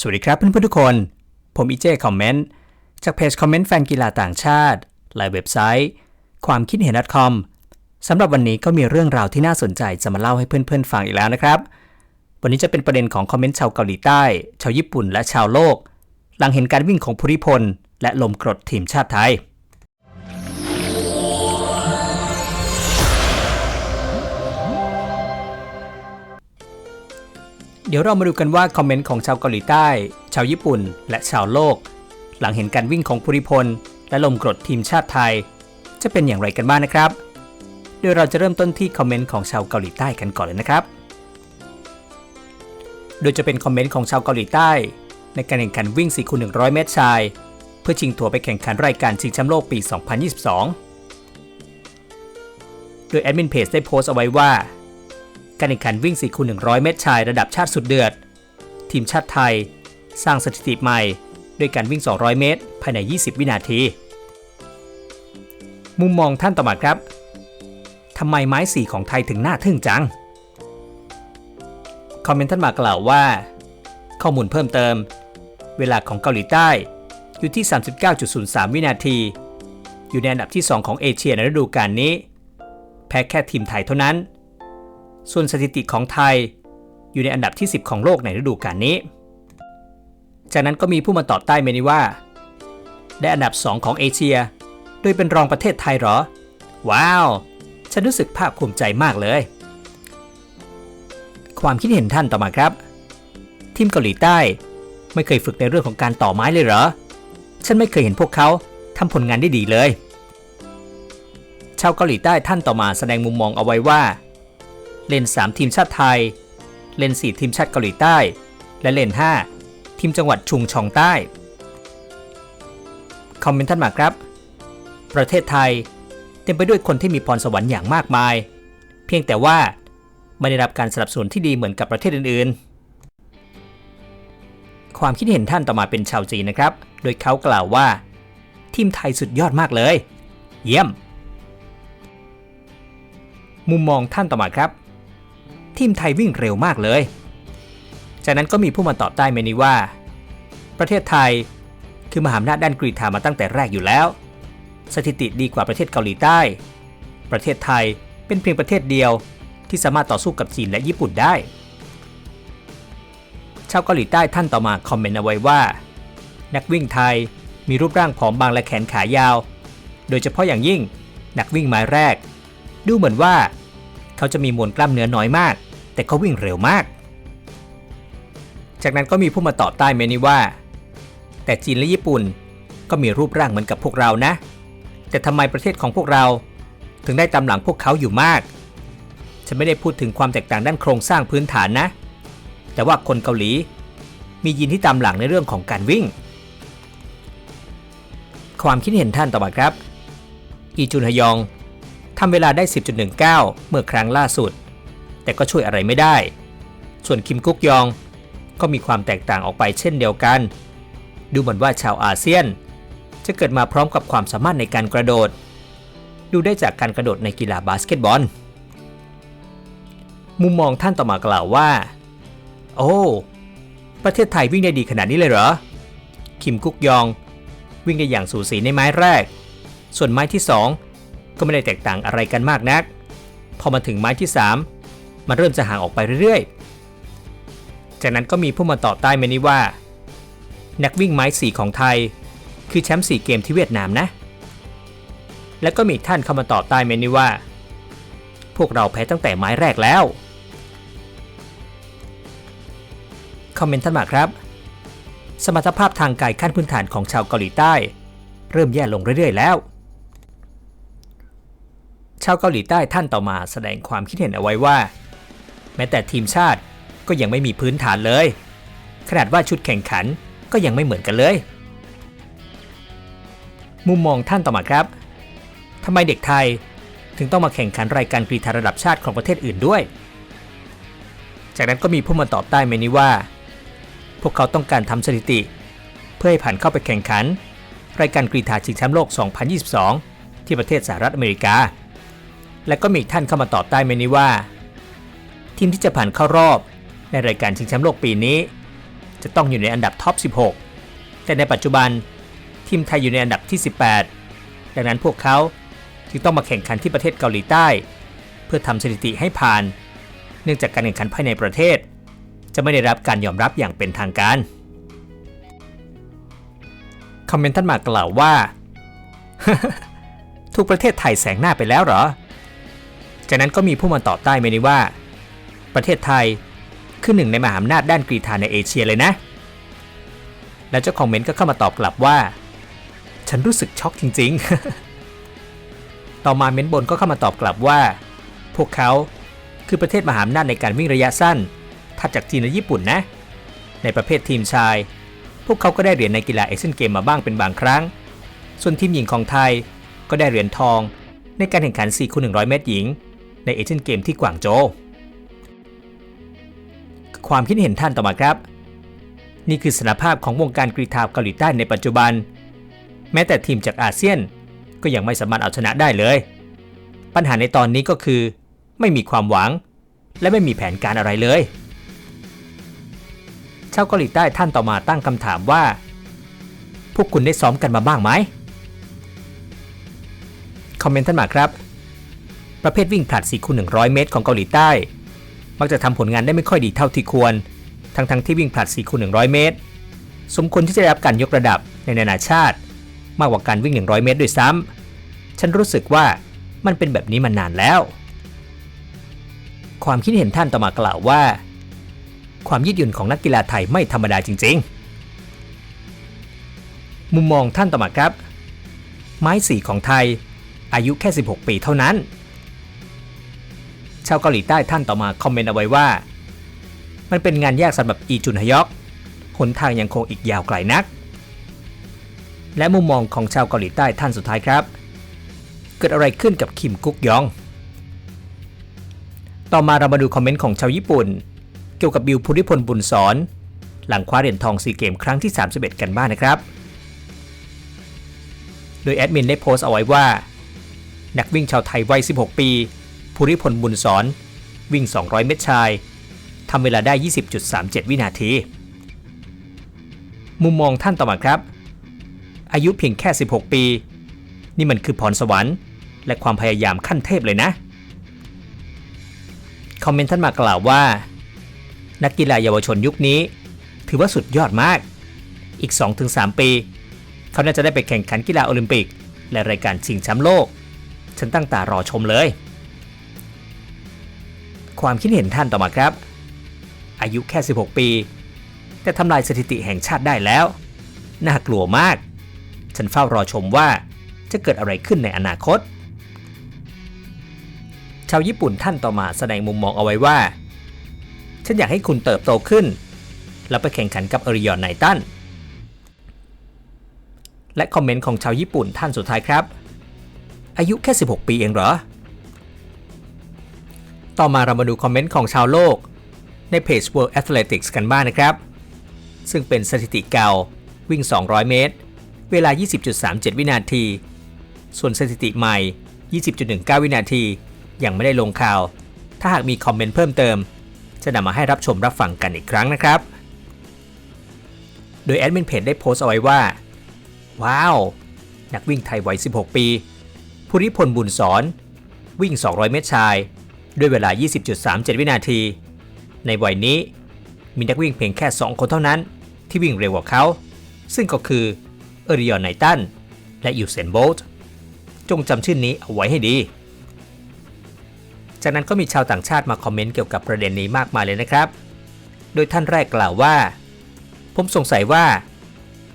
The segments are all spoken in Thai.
สวัสดีครับเพื่อนๆทุกคน ผมอีเจคอมเมนต์จากเพจคอมเมนต์แฟนกีฬาต่างชาติหละเว็บไซต์ ความคิดเห็น .com สำหรับวันนี้ก็มีเรื่องราวที่น่าสนใจจะมาเล่าให้เพื่อนๆฟังอีกแล้วนะครับ วันนี้จะเป็นประเด็นของคอมเมนต์ชาวเกาหลีใต้ ชาวญี่ปุ่นและชาวโลก หลังเห็นการวิ่งของภูริพลและลมกรดทีมชาติไทย ดี๋ยวเรามาดูกันว่าคอมเมนต์ของชาวเกาหลีใต้ ชาวญี่ปุ่น และชาวโลก หลังเห็นการวิ่งของภูริพล และลมกรดทีมชาติไทย จะเป็นอย่างไรกันบ้างนะครับ โดยเราจะเริ่มต้นที่คอมเมนต์ของชาวเกาหลีใต้กันก่อนเลยนะครับ โดยจะเป็นคอมเมนต์ของชาวเกาหลีใต้ ในการแข่งขันวิ่ง4คูณ100 เมตรชาย เพื่อชิงตั๋วไปแข่งขันรายการชิงแชมป์โลกปี 2022 โดยแอดมินเพจได้โพสต์เอาไว้ว่า การแข่งขันวิ่ง4คูณ100 เมตรชายระดับชาติสุดเดือด ทีมชาติไทย สร้างสถิติใหม่ด้วยการวิ่ง 200 เมตร ภายใน 20 วินาที มุมมองท่านต่อมาครับทำไมไม้สีของไทยถึงน่าทึ่งจัง คอมเมนต์ท่านมากล่าวว่า ข้อมูลเพิ่มเติม เวลาของเกาหลีใต้อยู่ที่ 39.03 วินาที อยู่ในอันดับที่ 2 ของเอเชียในฤดูกาลนี้ แพ้แค่ทีมไทยเท่านั้น ส่วนสถิติของไทยอยู่ในอันดับที่ 10 ของโลกในฤดูกาลนี้ จากนั้นก็มีผู้มาตอบใต้เมนี้ว่า ได้อันดับ 2 ของเอเชีย โดยเป็นรองประเทศไทยหรอ ว้าว ฉันรู้สึกภาคภูมิใจมากเลย ความคิดเห็นท่านต่อมาครับ ทีมเกาหลีใต้ ไม่เคยฝึกในเรื่องของการต่อไม้เลยเหรอ ฉันไม่เคยเห็นพวกเขาทำผลงานได้ดีเลย ชาวเกาหลีใต้ท่านต่อมาแสดงมุมมองเอาไว้ว่า เลน 3 ทีมชาติไทย เลน 4 ทีมชาติเกาหลีใต้ และเลน 5 ทีมจังหวัดชุงชองใต้ คอมเมนต์ท่านมาครับ ประเทศไทย เต็มไปด้วยคนที่มีพรสวรรค์อย่างมากมาย เพียงแต่ว่าไม่ได้รับการสนับสนุนที่ดีเหมือนกับประเทศอื่นๆ ความคิดเห็นท่านต่อมาเป็นชาวจีนนะครับ โดยเขากล่าวว่า ทีมไทยสุดยอดมากเลย เยี่ยม มุมมองท่านต่อมาครับ ทีมไทยวิ่งเร็วมากเลย จากนั้นก็มีผู้มาตอบใต้เมนี้ว่า ประเทศไทยคือมหาอำนาจด้านกรีฑามาตั้งแต่แรกอยู่แล้ว สถิติดีกว่าประเทศเกาหลีใต้ ประเทศไทยเป็นเพียงประเทศเดียวที่สามารถต่อสู้กับจีนและญี่ปุ่นได้ ชาวเกาหลีใต้ท่านต่อมาคอมเมนต์เอาไว้ว่า นักวิ่งไทยมีรูปร่างผอมบางและแขนขายาว โดยเฉพาะอย่างยิ่งนักวิ่งไม้แรก ดูเหมือนว่า เขาจะมีมวลกล้ามเนื้อน้อยมาก แต่เขาวิ่งเร็วมาก จากนั้นก็มีผู้มาตอบใต้เมนี้ว่า แต่จีนและญี่ปุ่นก็มีรูปร่างเหมือนกับพวกเรานะ แต่ทำไมประเทศของพวกเรา ถึงได้ตามหลังพวกเขาอยู่มาก ฉันไม่ได้พูดถึงความแตกต่างด้านโครงสร้างพื้นฐานนะ แต่ว่าคนเกาหลี มียีนที่ตามหลังในเรื่องของการวิ่ง ความคิดเห็นท่านต่อมาครับ อีจุนฮยองทำเวลาได้ 10.19 เมื่อครั้งล่าสุด แต่ก็ช่วยอะไรไม่ได้ ส่วนคิมกุกยอง ก็มีความแตกต่างออกไปเช่นเดียวกัน ดูเหมือนว่าชาวอาเซียน จะเกิดมาพร้อมกับความสามารถในการกระโดด ดูได้จากการกระโดดในกีฬาบาสเกตบอล มุมมองท่านต่อมากล่าวว่า โอ้ ประเทศไทยวิ่งได้ดีขนาดนี้เลยเหรอ คิมกุกยอง วิ่งได้อย่างสูสีในไม้แรก ส่วนไม้ที่ 2 ก็ไม่ได้แตกต่างอะไรกันมากนัก พอมาถึงไม้ที่ 3 มันเริ่มจะห่างออกไปเรื่อยๆ จากนั้นก็มีผู้มาต่อใต้เมนี้ว่า นักวิ่งไม้สีของไทย คือแชมป์สี่เกมที่เวียดนามนะ แล้วก็มีท่านเข้ามาตอบใต้เมนี้ว่า พวกเราแพ้ตั้งแต่ไม้แรกแล้วคอมเมนต์ท่านมาครับ สมรรถภาพทางกายขั้นพื้นฐานของชาวเกาหลีใต้ เริ่มแย่ลงเรื่อยๆแล้ว ชาวเกาหลีใต้ท่านต่อมาแสดงความคิดเห็นเอาไว้ว่า แม้แต่ทีมชาติก็ยังไม่มีพื้นฐานเลย ขนาดว่าชุดแข่งขันก็ยังไม่เหมือนกันเลย มุมมองท่านต่อมาครับทำไมเด็กไทยถึงต้องมาแข่งขันรายการกรีฑาระดับชาติของประเทศอื่นด้วย จากนั้นก็มีผู้มาตอบใต้เมนี้ว่า พวกเขาต้องการทำสถิติ เพื่อให้ผ่านเข้าไปแข่งขัน รายการกรีฑาชิงแชมป์โลก 2022 ที่ประเทศสหรัฐอเมริกา และก็มีท่านเข้ามาตอบใต้เมนี้ว่า ทีมที่จะผ่านเข้ารอบ ในรายการชิงแชมป์โลกปีนี้ จะต้องอยู่ในอันดับท็อป 16 แต่ในปัจจุบัน ทีมไทยอยู่ในอันดับที่ 18 ดังนั้นพวกเขาจึงต้องมาแข่งขันที่ประเทศเกาหลีใต้ เพื่อทำสถิติให้ผ่าน เนื่องจากการแข่งขันภายในประเทศ จะไม่ได้รับการยอมรับอย่างเป็นทางการคอมเมนต์ท่านมากล่าวว่า ทุกประเทศไทยแสงหน้าไปแล้วเหรอ จากนั้นก็มีผู้มาตอบใต้เมนี้ว่า ประเทศไทย คือหนึ่งในมหาอำนาจด้านกรีฑาในเอเชียเลยนะ แล้วเจ้าคอมเมนต์ก็เข้ามาตอบกลับว่า ฉันรู้สึกช็อกจริง ๆ ต่อมาเม้นบนก็เข้ามาตอบกลับว่า พวกเขาคือประเทศมหาอำนาจในการวิ่งระยะสั้นถัดจากจีนและญี่ปุ่นนะ ในประเภททีมชาย พวกเขาก็ได้เหรียญในกีฬาเอเชียนเกมมาบ้างเป็นบางครั้ง ส่วนทีมหญิงของไทยก็ได้เหรียญทองในการแข่งขัน4คูณ100 เมตรหญิง ในเอเชียนเกมที่กวางโจว ความคิดเห็นท่านต่อมาครับ นี่คือสถานภาพของวงการกรีฑาเกาหลีใต้ในปัจจุบัน แม้แต่ทีมจากอาเซียนก็ยังไม่สามารถเอาชนะได้เลย ปัญหาในตอนนี้ก็คือ ไม่มีความหวัง และไม่มีแผนการอะไรเลยชาวเกาหลีใต้ท่านต่อมาตั้งคำถามว่า พวกคุณได้ซ้อมกันมาบ้างไหมคอมเมนต์ท่านมาครับ ประเภทวิ่งผลัด4คูณ100 เมตรของเกาหลีใต้ มักจะทำผลงานได้ไม่ค่อยดีเท่าที่ควร ทั้งๆทที่วิ่งผลัด4คูณ100 เมตร สมควรที่จะได้รับการยกระดับในนานาชาติ มากกว่าการวิ่ง 100 เมตรด้วยซ้ำฉันรู้สึกว่ามันเป็นแบบนี้มานานแล้ว ความคิดเห็นท่านต่อมากล่าวว่า ความยืดหยุ่นของนักกีฬาไทยไม่ธรรมดาจริง ๆ มุมมองท่านต่อมาครับ ไม้สีของไทยอายุแค่ 16 ปีเท่านั้น ชาวเกาหลีใต้ท่านต่อมาคอมเมนต์เอาไว้ว่า มันเป็นงานยากสำหรับอีจุนฮยอกหนทางยังคงอีกยาวไกลนัก และมุมมองของชาวเกาหลีใต้ท่านสุดท้ายครับ เกิดอะไรขึ้นกับคิมกุกยอง ต่อมาเรามาดูคอมเมนต์ของชาวญี่ปุ่น เกี่ยวกับบิวภูริพลบุญสอน หลังคว้าเหรียญทองซีเกมครั้งที่ 31 กันบ้างนนะครับ โดยแอดมินได้โพสต์เอาไว้ว่า นักวิ่งชาวไทยวัย 16 ปี ภูริพลบุญสอนวิ่ง 200 เมตรชายทำเวลาได้ 20.37 วินาที มุมมองท่านต่อมาครับ อายุเพียงแค่ 16 ปี นี่มันคือพรสวรรค์และความพยายามขั้นเทพเลยนะ คอมเมนต์ท่านมากล่าวว่า นักกีฬาเยาวชนยุคนี้ ถือว่าสุดยอดมาก อีก 2-3 ปี เขาน่าจะได้ไปแข่งขันกีฬาโอลิมปิก และรายการชิงแชมป์โลก ฉันตั้งตารอชมเลย ความคิดเห็นท่านต่อมาครับ อายุแค่ 16 ปี แต่ทำลายสถิติแห่งชาติได้แล้ว น่ากลัวมาก ฉันเฝ้ารอชมว่าจะเกิดอะไรขึ้นในอนาคต ชาวญี่ปุ่นท่านต่อมาแสดงมุมมองเอาไว้ว่า ฉันอยากให้คุณเติบโตขึ้น แล้วไปแข่งขันกับอริยอนไนตันและคอมเมนต์ของชาวญี่ปุ่นท่านสุดท้ายครับ อายุแค่ 16 ปีเองเหรอ ต่อมาเรามาดูคอมเมนต์ของชาวโลก ในเพจ World Athletics กันบ้างนะครับ ซึ่งเป็นสถิติเก่า วิ่ง 200 เมตร เวลา 20.37 วินาที ส่วนสถิติใหม่ 20.19 วินาที ยังไม่ได้ลงข่าว ถ้าหากมีคอมเมนต์เพิ่มเติม จะนำมาให้รับชมรับฟังกันอีกครั้งนะครับ โดยแอดมินเพจได้โพสต์เอาไว้ว่า ว้าว นักวิ่งไทยวัย 16 ปี ภูริพลบุญสอน วิ่ง 200 เมตรชาย ด้วยเวลา 20.37 วินาที ในวัยนี้ มีนักวิ่งเพียงแค่ 2 คนเท่านั้น ที่วิ่งเร็วกว่าเขา ซึ่งก็คือเอริยอนไนตัน และยูเซนโบลต์จงจำชื่อนี้เอาไว้ให้ดี จากนั้นก็มีชาวต่างชาติมาคอมเมนต์เกี่ยวกับประเด็นนี้มากมายเลยนะครับ โดยท่านแรกกล่าวว่า ผมสงสัยว่า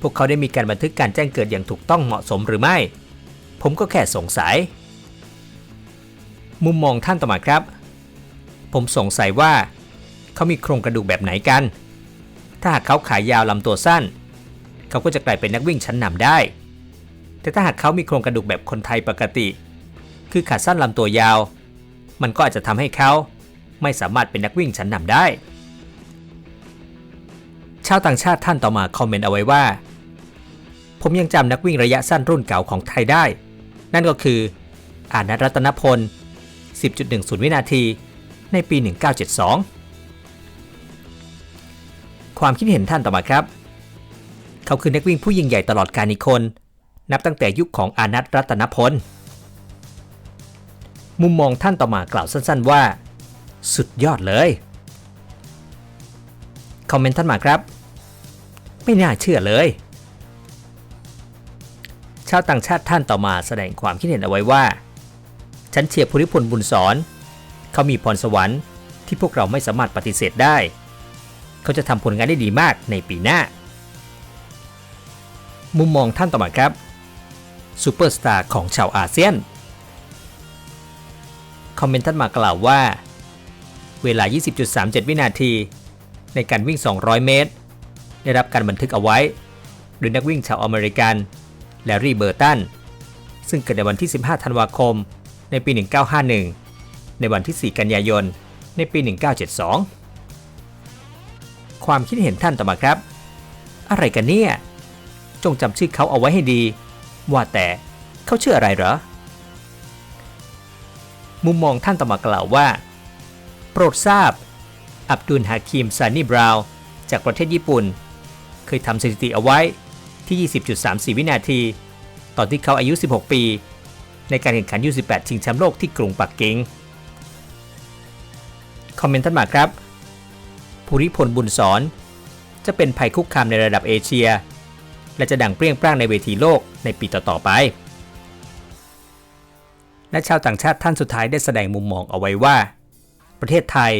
พวกเขาได้มีการบันทึกการแจ้งเกิดอย่างถูกต้องเหมาะสมหรือไม่ ผมก็แค่สงสัย มุมมองท่านต่อมาครับ ผมสงสัยว่าเขามีโครงกระดูกแบบไหนกัน ถ้าหากเขาขายาวลำตัวสั้น เขาก็จะกลายเป็นนักวิ่งชั้นนำได้ แต่ถ้าหากเขามีโครงกระดูกแบบคนไทยปกติ คือขาสั้นลำตัวยาว มันก็อาจจะทำให้เขาไม่สามารถเป็นนักวิ่งชั้นนำได้ ชาวต่างชาติท่านต่อมาคอมเมนต์เอาไว้ว่า ผมยังจำนักวิ่งระยะสั้นรุ่นเก่าของไทยได้ นั่นก็คืออานัทรัตนพล 10.10 วินาที ในปี 1972 ความคิดเห็นท่านต่อมาครับ เขาคือนักวิ่งผู้ยิ่งใหญ่ตลอดกาลอีกคน นับตั้งแต่ยุคของอานัทรัตนพล มุมมองท่านต่อมากล่าวสั้นๆว่า สุดยอดเลย คอมเมนต์ท่านมาครับ ไม่น่าเชื่อเลยชาวต่างชาติท่านต่อมาแสดงความคิดเห็นเอาไว้ว่า ฉันเชียร์ภูริพลบุญสอน เขามีพรสวรรค์ที่พวกเราไม่สามารถปฏิเสธได้ เขาจะทำผลงานได้ดีมากในปีหน้า มุมมองท่านต่อมาครับซูเปอร์สตาร์ของชาวอาเซียน คอมเมนต์ท่านมากล่าวว่า เวลา 20.37 วินาที ในการวิ่ง 200 เมตร ได้รับการบันทึกเอาไว้ โดยนักวิ่งชาวอเมริกัน แลรี่เบอร์ตัน ซึ่งเกิดในวันที่ 15 ธันวาคม ในปี 1951 ในวันที่ 4 กันยายน ในปี 1972 ความคิดเห็นท่านต่อมาครับ อะไรกันเนี่ย จงจำชื่อเขาเอาไว้ให้ดี ว่าแต่เขาชื่ออะไรเหรอ มุมมองท่านต่อมากล่าวว่า โปรดทราบ อับดุลฮาคิมซานีบราวน์จากประเทศญี่ปุ่น เคยทำสถิติเอาไว้ที่ 20.34 วินาที ตอนที่เขาอายุ 16 ปี ในการแข่งขัน U18 ชิงแชมป์โลกที่กรุงปักกิ่ง คอมเมนต์ท่านมาครับ ภูริพลบุญสอน จะเป็นภัยคุกคามในระดับเอเชีย และจะดังเปรี้ยงปร้างในเวทีโลกในปีต่อๆไป และชาวต่างชาติท่านสุดท้ายได้แสดงมุมมองเอาไว้ว่า ประเทศไทย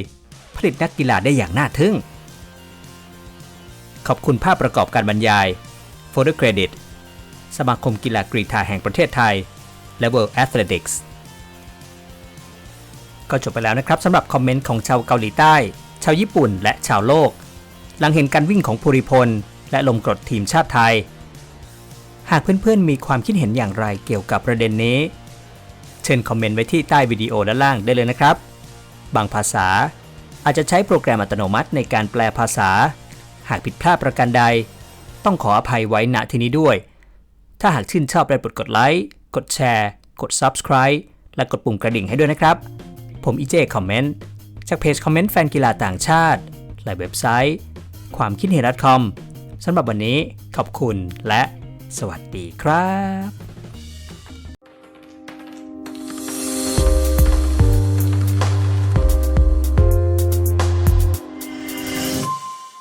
ผลิตนักกีฬาได้อย่างน่าทึ่ง ขอบคุณภาพประกอบการบรรยาย Photo Credit สมาคมกีฬากรีฑาแห่งประเทศไทย และ World Athletics ก็จบไปแล้วนะครับสำหรับคอมเมนต์ของชาวเกาหลีใต้ ชาวญี่ปุ่น และชาวโลก หลังเห็นการวิ่งของภูริพล และลมกรดทีมชาติไทย หากเพื่อนๆมีความคิดเห็นอย่างไรเกี่ยวกับประเด็นนี้ เชิญคอมเมนต์ไว้ที่ใต้วิดีโอด้านล่างได้เลยนะครับ บางภาษาอาจจะใช้โปรแกรมอัตโนมัติในการแปลภาษา หากผิดพลาดประการใด ต้องขออภัยไว้ณที่นี้ด้วย ถ้าหากชื่นชอบได้โปรดกดไลค์ กดแชร์ กด Subscribe และกดปุ่มกระดิ่งให้ด้วยนะครับ ผมอีเจคอมเมนต์จากเพจคอมเมนต์แฟนกีฬาต่างชาติ และเว็บไซต์ ความคิดเห็น .com สำหรับวันนี้ขอบคุณและสวัสดีครับ